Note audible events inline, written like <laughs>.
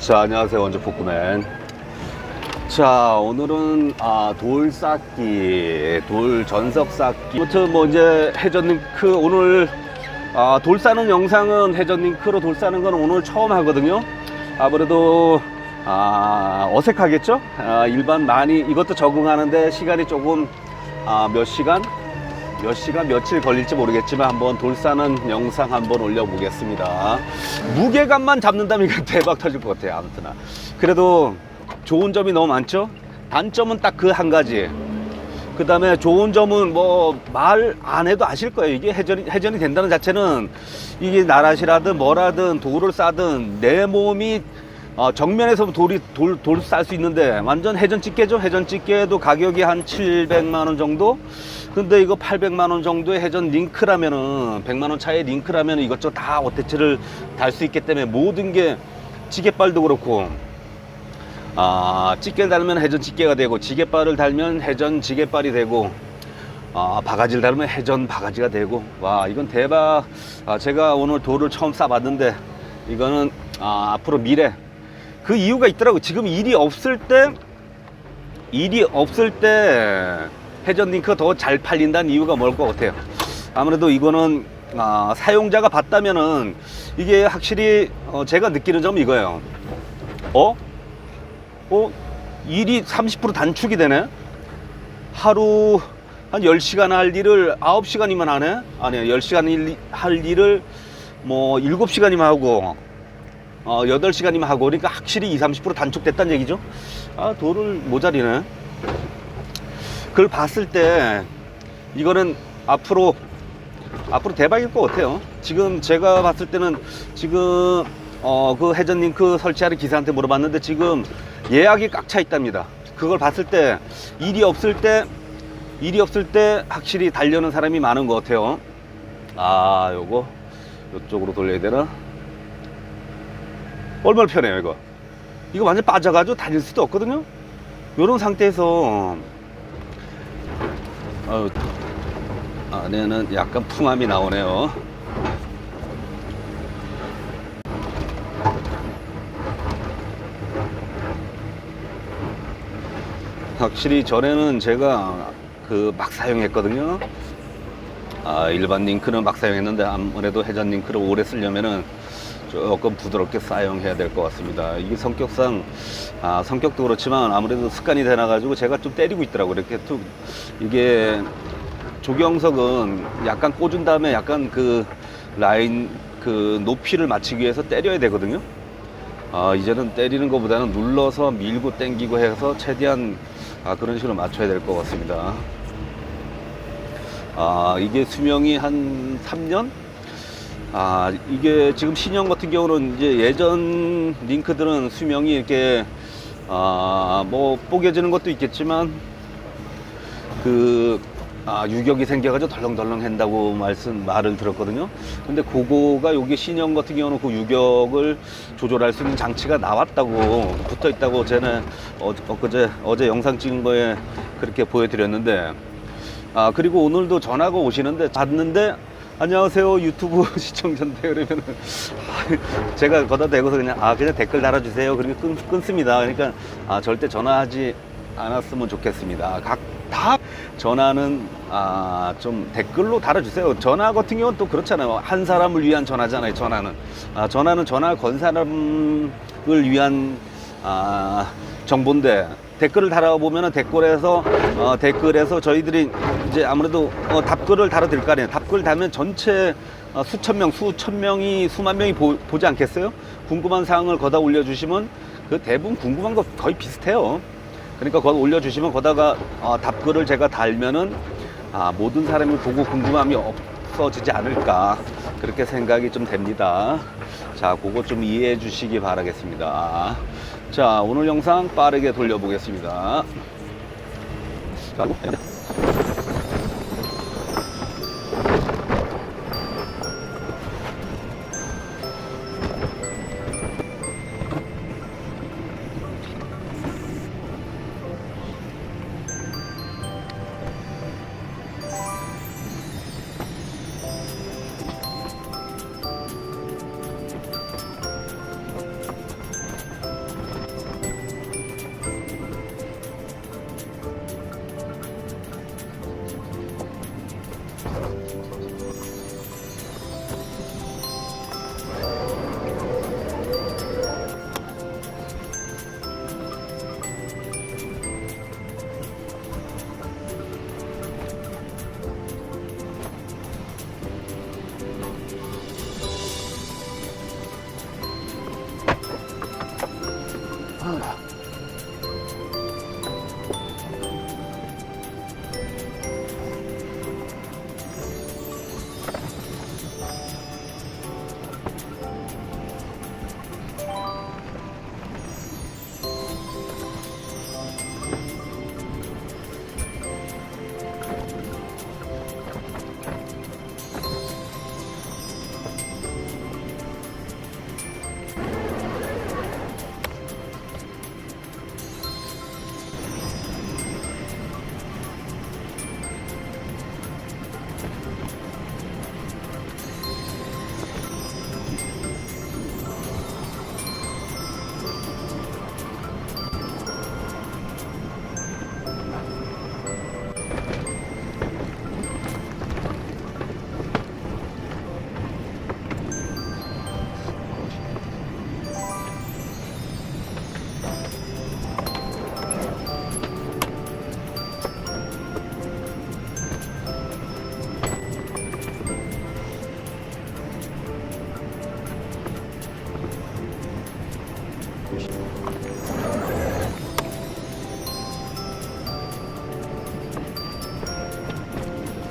자, 안녕하세요. 원조 복구맨. 자, 오늘은 아, 돌 쌓기, 돌 전석 쌓기. 아무튼 뭐 이제 해전링크 오늘 아, 돌 싸는 영상은 해전링크로 돌 싸는 건 오늘 처음 하거든요. 아무래도 아, 어색하겠죠? 아, 일반 많이 이것도 적응하는데 시간이 조금 아, 몇 시간 몇 시간 며칠 걸릴지 모르겠지만 한번 돌 싸는 영상 한번 올려보겠습니다. 무게감만 잡는다면 <laughs> 대박 터질 것 같아요. 아무튼나 그래도 좋은 점이 너무 많죠. 단점은 딱 그 한 가지. 그 다음에 좋은 점은 뭐 말 안 해도 아실 거예요. 이게 회전이, 회전이 된다는 자체는 이게 나라시라든 뭐라든 돌을 싸든 내 몸이 어, 정면에서 돌이 돌, 돌쌀수 있는데 완전 회전 집게죠. 회전 집게도 가격이 한 700만 원 정도. 근데 이거 800만 원 정도의 회전 링크라면은 100만 원 차의 링크라면 이것저것 다 어태치를 달 수 있기 때문에 모든 게 지게발도 그렇고 아, 집게를 달면 회전 집게가 되고 지게발을 달면 회전 지게발이 되고 아, 바가지를 달면 회전 바가지가 되고. 와 이건 대박. 아, 제가 오늘 돌을 처음 싸봤는데 이거는 아, 앞으로 미래. 그 이유가 있더라고. 지금 일이 없을 때 일이 없을 때 회전 링크가 더 잘 팔린다는 이유가 뭘 것 같아요 아무래도 이거는 아, 사용자가 봤다면은 이게 확실히 어, 제가 느끼는 점은 이거예요 어? 어? 일이 30% 단축이 되네? 하루 한 10시간 할 일을 9시간이면 하네? 아니야, 10시간 일, 할 일을 뭐 7시간이면 하고, 어, 8시간이면 하고, 그러니까 확실히 20, 30% 단축됐다는 얘기죠? 아, 돌을 모자리네. 그걸 봤을 때, 이거는 앞으로, 앞으로 대박일 것 같아요. 지금 제가 봤을 때는 지금, 어, 그 회전링크 설치하는 기사한테 물어봤는데 지금 예약이 꽉 차 있답니다. 그걸 봤을 때 일이 없을 때 일이 없을 때 확실히 달려는 사람이 많은 것 같아요. 아, 요거 이쪽으로 돌려야 되나? 얼마나 편해요, 이거. 이거 완전 빠져가지고 다닐 수도 없거든요. 요런 상태에서 어, 안에는 약간 풍함이 나오네요. 확실히 전에는 제가 그 막 사용했거든요. 아, 일반 링크는 막 사용했는데 아무래도 회전 링크를 오래 쓰려면은 조금 부드럽게 사용해야 될 것 같습니다. 이게 성격상 아, 성격도 그렇지만 아무래도 습관이 되나 가지고 제가 좀 때리고 있더라고. 이렇게 툭 이게 조경석은 약간 꽂은 다음에 약간 그 라인 그 높이를 맞추기 위해서 때려야 되거든요. 아, 이제는 때리는 것보다는 눌러서 밀고 당기고 해서 최대한 아, 그런 식으로 맞춰야 될 것 같습니다. 아, 이게 수명이 한 3년? 아, 이게 지금 신형 같은 경우는 이제 예전 링크들은 수명이 이렇게 아, 뭐 뽀개지는 것도 있겠지만 그 아, 유격이 생겨가지고 덜렁덜렁 한다고 말씀 말을 들었거든요. 근데 그거가 여기 신형 같은 경우는 그 유격을 조절할 수 있는 장치가 나왔다고 붙어 있다고 저는 어, 엊그제 어제 영상 찍은 거에 그렇게 보여드렸는데 아 그리고 오늘도 전화가 오시는데 받는데 안녕하세요 유튜브 <laughs> 시청자인데 그러면은. 아, 제가 거다 대고서 그냥 아 그냥 댓글 달아주세요. 그리고 끊, 끊습니다. 그러니까 아 절대 전화하지 않았으면 좋겠습니다. 각 다 전화는 아 좀 댓글로 달아주세요. 전화 같은 경우는 또 그렇잖아요. 한 사람을 위한 전화잖아요 전화는. 아 전화는 전화 건 사람을 위한 아 정보인데 댓글을 달아보면은 댓글에서 어, 댓글에서 저희들이 이제 아무래도 어, 답글을 달아드릴 거 아니에요. 답글 달면 전체 어, 수천 명, 수천 명이 수만 명이 보, 보지 않겠어요? 궁금한 사항을 거다 올려주시면 그 대부분 궁금한 거 거의 비슷해요. 그러니까 거기 올려주시면 거다가 어, 답글을 제가 달면은 아, 모든 사람이 보고 궁금함이 없어지지 않을까 그렇게 생각이 좀 됩니다. 자, 그거 좀 이해해 주시기 바라겠습니다. 자, 오늘 영상 빠르게 돌려보겠습니다. 자,